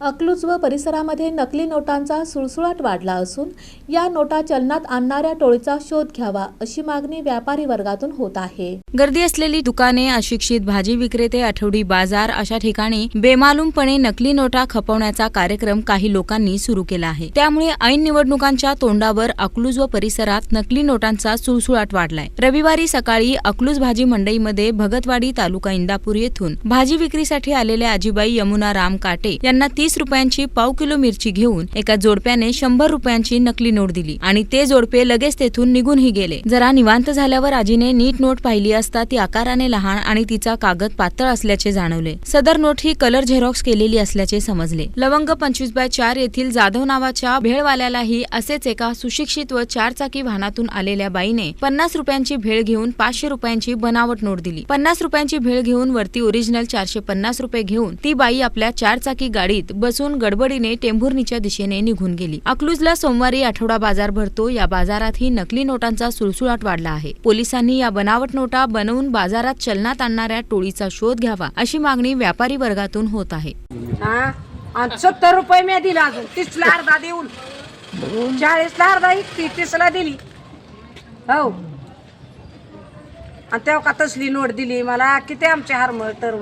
अकलूज व परिसरामध्ये नकली नोटांचा सुळसुळाट वाढला असून या नोटा चलनात आणणाऱ्या टोळीचा शोध घ्यावा अशी मागणी व्यापारी वर्गातून होत आहे. गर्दी असलेली दुकाने अशिक्षित भाजी विक्रेते आठवडी बाजार अशा ठिकाणी बेमालूमपणे नकली नोटा खपवण्याचा कार्यक्रम काही लोकांनी सुरू केला आहे. त्यामुळे ऐन निवडणुकांच्या तोंडावर अकलूज व परिसरात नकली नोटांचा सुळसुळाट वाढलाय. रविवारी सकाळी अकलूज भाजी मंडईमध्ये भगतवाडी तालुका इंदापूर येथून भाजी विक्रीसाठी आलेल्या आजीबाई यमुना राम काटे यांना तीस रुपयांची पाव किलो मिरची घेऊन एका जोडप्याने शंभर रुपयांची नकली नोट दिली. आणि ते जोडपे लगेच तेथून निघूनही गेले. जरा निवांत झाल्यावर आजीने नीट नोट पाहिली असता ती आकाराने लहान आणि तिचा कागद पातळ असल्याचे जाणवले. सदर नोट ही कलर झेरॉक्स केलेली असल्याचे समजले. लवंग पंचवीस बाय चार येथील जाधव नावाच्या भेळवाल्यालाही असेच एका सुशिक्षित व चारचाकी वाहनातून आलेल्या बाईने पन्नास रुपयांची भेळ घेऊन पाचशे रुपयांची बनावट नोट दिली. पन्नास रुपयांची भेळ घेऊन वरती ओरिजिनल चारशे पन्नास रुपये घेऊन ती बाई आपल्या चारचाकी गाडीत बसून गडबडीने टेंभुर्णीच्या दिशेने निघून गेली. अकलूजला सोमवारी आठवडा बाजार भरतो. या बाजारातही नकली नोटांचा सुळसुळाट वाढला आहे. पोलिसांनी या बनावट नोटा बनवून बाजारात चलनात आणणाऱ्या टोळीचा शोध घ्यावा अशी मागणी व्यापारी वर्गातून होत आहे. सत्तर रुपये मी दिला अजून. तीसला अर्धा देऊन. चाळीसला अर्धा तीसला दिली. हो. आणि तेव्हा का तसली नोट दिली? मला किती आमचे हरमळ तर